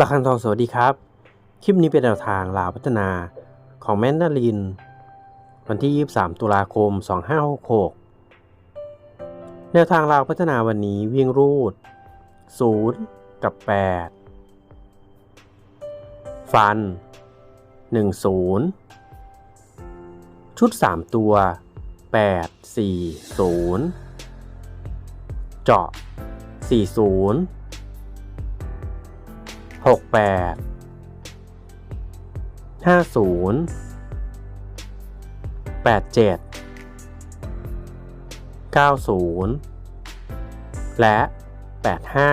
ระคังทองสวัสดีครับ คลิปนี้เป็นแนวทางลาวพัฒนาของแมนดาริน วันที่ 23 ตุลาคม 2566 แนวทางลาวพัฒนาวันนี้วิ่งรูด 0 กับ 8 ฟัน 10 ชุด 3 ตัว 8 4 0 เจาะ 40 หกแปดห้าศูนย์แปดเจ็ดเก้าศูนย์และแปดห้า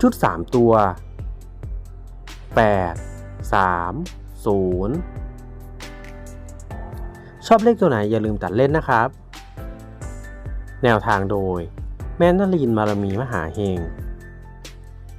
ชุดสามตัวแปดสามศูนย์ชอบเลขตัวไหนอย่าลืมตัดเล่นนะครับ แนวทางโดย แมนนาลีนมารมีมหาเฮง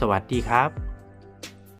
สวัสดีครับ